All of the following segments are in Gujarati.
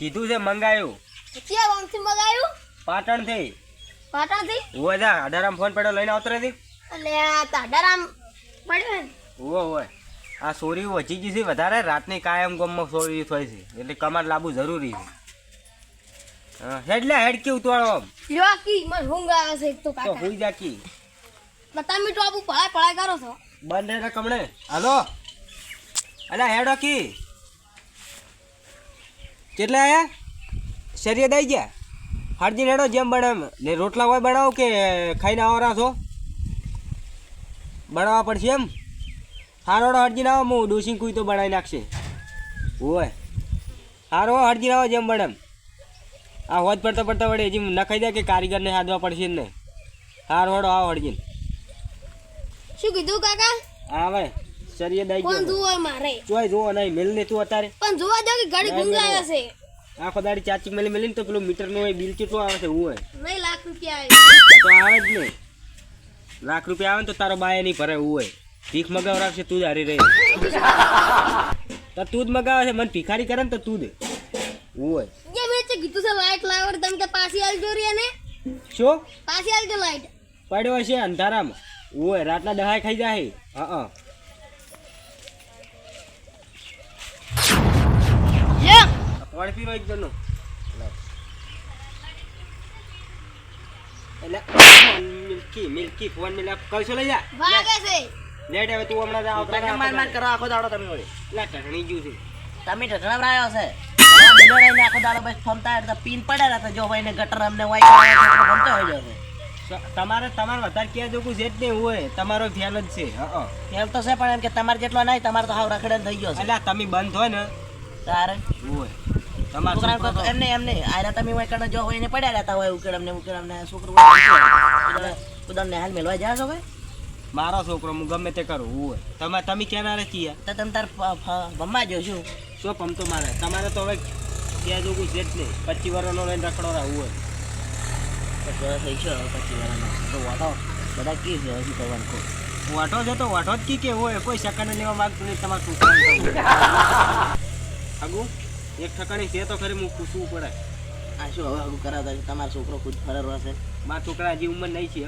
કીધું છે મંગાયું. ક્યાં ગામથી મંગાયું? પાટણથી પાટણથી? ઓય જા અઢારામ ફોન પડ્યો લઈને આવતો રહેતી અલે આ તાડારામ પડ્યો ને. ઓય ઓય આ સોરી વચી ગઈ છે વધારે રાતની કાયમ ગમમાં સોરી થઈ છે. એટલે કમાર લાવવું જરૂરી છે. હેડ લે હેડ તોડો આમ? લ્યો કી મને ઊંઘ આવે છે એક તો તો કાકા. હુઈ જા કી. બતા તો આબુ પળાય પળાય કરો છો. બંધ રે કમણે. હાલો. અલા હેડો કી. કેટલા આયા? શરીર દઈ ગયા? હાડજી રેડો જેમ બને ને રોટલા હોય બનાવો કે ખાઈને આવરા છો બનાવવા પડશે એમ? હારો હરજી આવો હું ડોસી કુઈ તો બનાવી નાખશે. હોય હારો હરજી આવો જેમ બને એમ. આ હોજ પડતા પડતા વડે હજી નખાઈ દે કે કારીગરને હાથવા પડશે ને? હારો હડો આવો હરજીને શું કીધું કાકા? હા શરીર દઈ કોણ ગયો. જુઓ મારે. ચોય જોવો નહીં મેલ ને તું અત્યારે. પણ જોવા દો કે ઘડી આવે છે. આખો દાડી ચાચી મેલી મેલી તો પેલું મીટરનું બિલ કેટલું આવે છે હું હોય. નહીં લાખ રૂપિયા આવે. તો આવે જ ને લાખ રૂપિયા આવે ને તો તારો બાય નહીં ભરે હું હોય. ભીખ મગાવ રાખશે તું જ હારી રહી. તો તું જ મગાવે છે મને ભિખારી કરે ને તો તું જ. હું હોય. જે મેં તે કીધું છે લાઈટ લાવો તમે કે પાછી આલજો રે ને શું? પાછી આલજો લાઈટ પડ્યો હશે અંધારામાં. હું રાતના દહાય ખાઈ જાય હા લ્યો પાણી પીરો એક જણનો. એટલે મિલ્કી મિલ્કી ફોન મિલા કલશો લઈ જા. ભાગે છે. લેટ હવે તું હમણાં જ આવતા માર માર કરો આખો દાડો તમે વળી. લે ટકણી ગયું છે. તમે ઢઢડાવરાયો છે. બેડો રહીને આખો દાડો બસ ફમતા એટલે પીન પડ્યા હતા જો ભાઈ ને ગટર અમને વાઈ છોકરો હોય જશે તમારે તમારે વધારે ક્યાં જોગું છે જ નહીં હોય. તમારો ફેલ જ છે હા એમ તો છે પણ એમ કે તમારે જેટલો નહીં તમારે તો હાવ રખડે થઈ ગયો છે. એટલે તમે બંધ હોય ને. તારે? હોય. છોકરો એમને એમને આયરા તમે વાઈ કણે જો હોય ને પડ્યા રહેતા હોય ઉકેડ અમને ઉકેડ અમને છોકરો હાલ મેલવા જા છો ભાઈ? મારો છોકરો હું ગમે તે કરું હોય. તમે તમે કેના રે તો તમે તાર ભમવા જો શું શું પમતો મારે? તમારે તો હવે ક્યાં જોવું છે જ નહીં પચીસ વર્ષનો લઈને રખડો રહું હોય. થઈ છે તો વાટો બધા કી છે હજી કરવાનું વાઠો છે તો વાઠો જ કી કે હોય. કોઈ સેકન્ડ લેવા માંગતું નહીં તમારું. આગુ? એક ઠકાણી છે તો ખરી હું પૂછવું પડે. આ શું હવે આગું કરાવતા છે? તમારો છોકરો ખુદ ફરર હશે મારા છોકરા હજી ઉંમર નહીં છે.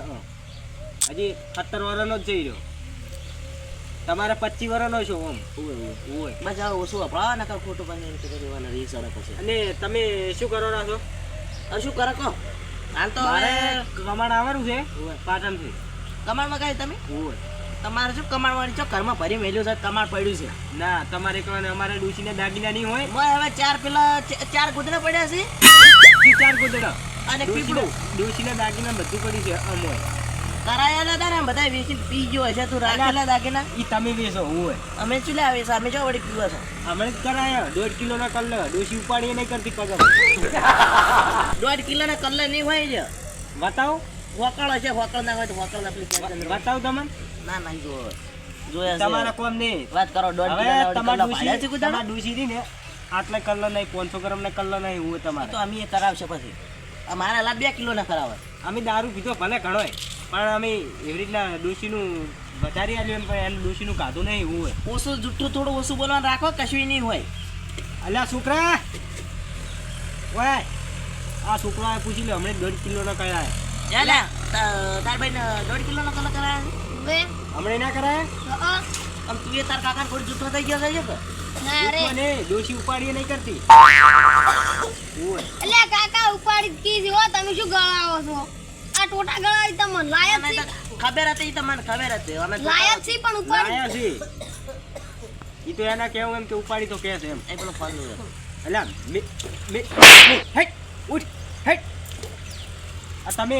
હજી સત્તર વર્ષનો જ જઈ રહ્યો. તમારે પચીસ વર્ષનો છો આમ હોય બસ આ ઓછું વપરાવા નકર ખોટું પણ એમ કરી દેવાના છે અને તમે શું કરો ના છો? શું કરો કહો? હાલ તો મારે હવે કમાણ આવવાનું છે પાટણથી. કમાણમાં કાંઈ તમે? હોય. તમારે શું કમાણવાની છો? ઘરમાં ભરી મેલ્યું છે તમારે પડ્યું છે. ના તમારે કોઈ અમારે ડૂસીને દાગીના નહીં હોય. મોય હવે ચાર પેલા ચાર કૂતરા પડ્યા છે. ચાર ગોદડા? અને પીપળું. ડોશીને દાગીના બધું પડ્યું છે અમોય કરાયેલા હતા ને બધા વેચી પી ગયો હશે તું રાખેલા દાગીના? એ તમે વેચો હોય. અમે શું લે આવે અમે જો વળી પીવા છો. અમે જ કરાયા દોઢ કિલો ના કલ્લો. ડોશી ઉપાડીએ નહીં કરતી પગમ. દોઢ કિલો ના કલર નહીં હોય છે બતાવો. વકળ હશે વકળ ના હોય તો વકળ ના બતાવો તમને. ના ના જો જોયા તમારા કોમ નહીં. વાત કરો દોઢ કિલો હવે તમારા કલર છે કુદાડો? તમારા ડોશી રહી ને. આટલે કલર નહીં પાંચસો ગ્રામ ને કલર નહીં હોય તો અમે કરાવશે પછી. આ મારા લા બે કિલો ના કરાવે. અમે દારૂ પીધો ભલે ઘણોય. પણ અમે એવી રીતના ડોશીનું વધારી આલ્યું એમ પણ એનું ડોશીનું કાઢું નહીં હોય ઓછું જુઠ્ઠું થોડું ઓછું બોલવાનું રાખો કશું નહીં હોય. અલ્યા છોકરા! ઓય! આ છોકરા પૂછી લે હમણાં દોઢ કિલો ના કયા જા લે તા- તાર ભાઈ દોઢ કિલો નો કલર કરાયા બે ના કરાય? આમ તું એ તાર કાકા થોડી જૂઠો થઈ ગયો છે કે? ના રે મને ડોશી ઉપાડીએ નહીં કરતી. એટલે કાકા ઉપાડી કી હો તમે શું ગળાવો છો? આ ટોટા ગળાવી તમને લાયક છે. તો ખબર હતી તમને ખબર હતી. અમે લાયક છે પણ ઉપાડી. લાયા છે. ઈ તો એના કેવું એમ કે ઉપાડી તો કે છે એમ. એ પેલો. મે મે હેટ ઉઠ હેટ આ તમે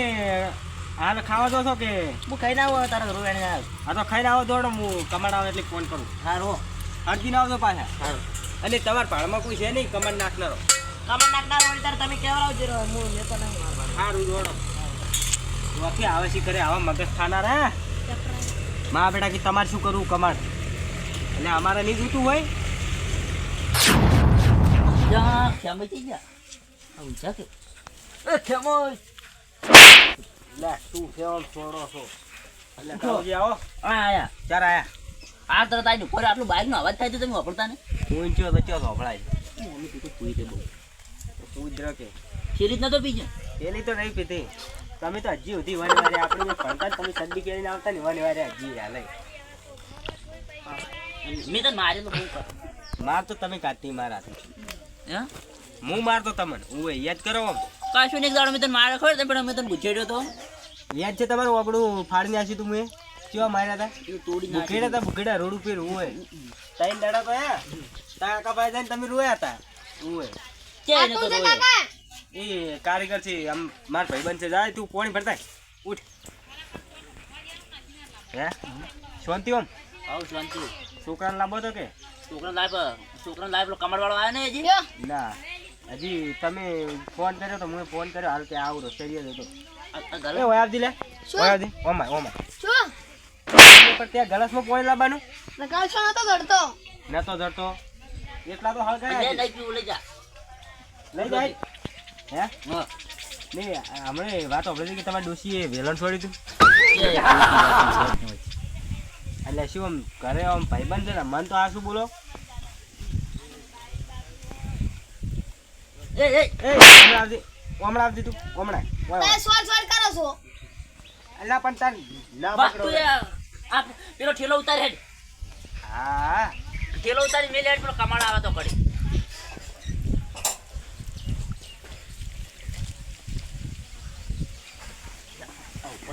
હાલ ખાવા દો છો કે? હું ખાઈને ના આવો તારા ઘરું એને હા તો ખાઈ આવો દોડો હું કમાડ આવે એટલે ફોન કરું. હારો ના આવજો પાછા. હારો. અને તમારા ભાડમાં કોઈ છે નહીં કમાડ નાખનારો કમાડ નાખનારો હોય ત્યારે તમે કેવડાવજો રો હું લેતો નહીં સારું દોડો વાથી આવે છે કરે આવા મગજ ખાનાર હે? મા બેટા કે તમારે શું કરવું કમાડ. એટલે અમારે નહીં જોતું હોય? જા ખેમઈ થઈ જા આવું કે. એ ખેમોય લે તું ફેવલ છોડો છો? એટલે આવો. આ આયા ચાર આયા. આ તરત આવીને ઉપર આટલું બાઇકનો અવાજ થાય તો તમે વાપરતા ને હું ઈચ્છો તો ચો સોભળાય મમ્મી તું પૂરી દે બહુ. ઉધરો કે? શેરી જ તો પીજો પેલી તો નહીં પીધી. તમે તો હજી સુધી વને વારે આપણે જે ભણતા ને તમે કરીને આવતા ને વારે હજી હાલે મેં તો મારે તો બહુ કર માર તો તમે કાઢતી મારા હે? હું મારતો તમને. હું યાદ કરો. કાશું ને એક દાડો મેં તને મારે ખબર પણ મેં તને ગુજેડ્યો તો. યાદ છે તમારું આપણું ફાડીને આશી તું મેં? કેવા માર્યા હતા તોડી ભૂખેડા હતા ભૂખેડા રોડ ઉપર હોય. તાઈ દાડા તો હે તારા કાકા જઈને તમે રોયા હતા હોય. કે તું રોયો? એ કારીગર છે આમ માર ભાઈબંધ છે. જાય તું પાણી ભરતા. ઉઠ. હે? શાંતિ ઓમ. આવ શાંતિ. છોકરાને લાંબો તો કે? છોકરાને લાઈફ છોકરાને લાઈફ પેલો કમરવાળો આવ્યો ને હજી? ના. હજી તમે ફોન કર્યો તો હું ફોન કર્યો હાલ કે આવું રસ્તે હતો એ આવજી લે. આવજી. Oh my oh my. શું? પણ ત્યાં ગલાસમાં પાણી લાવવાનું? નકાશો નતો ધરતો? નતો ધરતો. એટલા તો હાલ લે ગયા લઈ પીવું લઈ જા. લઈ જાય. હે? નહીં હમણાં વાત સાંભળી કે તમારે ડોશીએ વેલણ છોડ્યું હતું. એટલે શું આમ ઘરે આમ ભાઈબંધ છે ને મન તો આ શું બોલો. એ એ એ. હમણાં આવતી હમણાં આવતી તું હમણાં. તમે સ્વાડ સ્વાડ કરો છો. અલા પણ તાર ના પકડો. આ પેલો ઠેલો ઉતાર હેડ. હા. ઠેલો ઉતારી મેલે હેડ પેલો કમાડ આવે તો કડી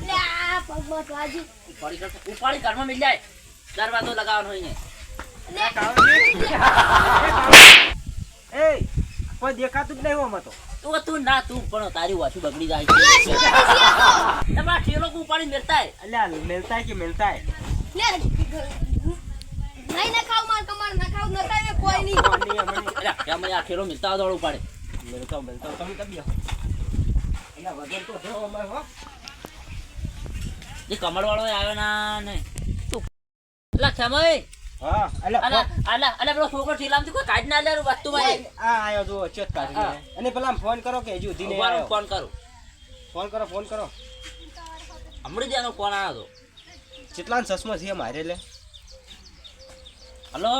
લે આ પગમાં તો આજુ. ઉપાડી કર ઉપાડી ઘરમાં મિલ જાય. દરવાજો લગાવવાનો હોય ને. દેખાતું જ નહીં આમાં તો. તું તું ના તું પણ તારી વાસુ બગડી જાય છે. તમારા ઠેલો કો ઉપાડી મેલતા હે અલ્યા મિલતા હે કે મેલતા હે નહીં ના ખાવ માર કમાર ના ખાવ ન થાય કોઈ નહીં. આ ઠેલો મિલતા દોડ મિલતો મિલતો તમે કબી અલ્યા વગર તો જો અમાર હો. જે કમળ વાળો આવ્યો ના ને. તું અલા ખેમય. હા. અલ્યા અલા અલા અલા પેલો છોકરો ઠેલામાંથી કોઈ કાઢ ના લે વસ્તુ માં આ આયો જો અને પેલા ફોન કરો કે હજુ સુધી નહીં ઉભારો આવ્યો ફોન કરું. ફોન કરો ફોન કરો. હમણાં જ એનો ફોન આવ્યો કેટલા ચશ્મા છે મારે લે? હલો?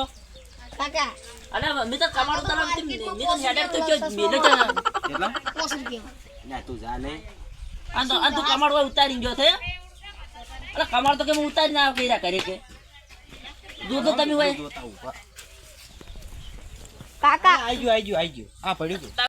કાકા. અલા મેં તો કમાડો તને મેં તો હેડર તો જો મેલે તો કેટલા? પોસ રૂપિયા. ના તું જા ને આ તો આ તો કમાડવા ઉતારી ગયો છે. અલા કમાડ તો કે હું ઉતારી ના કર્યા કરે કે? દૂધ તો તમે હોય. કાકા. આઈ ગયો આઈ ગયો આઈ ગયું. આ પડ્યું તું.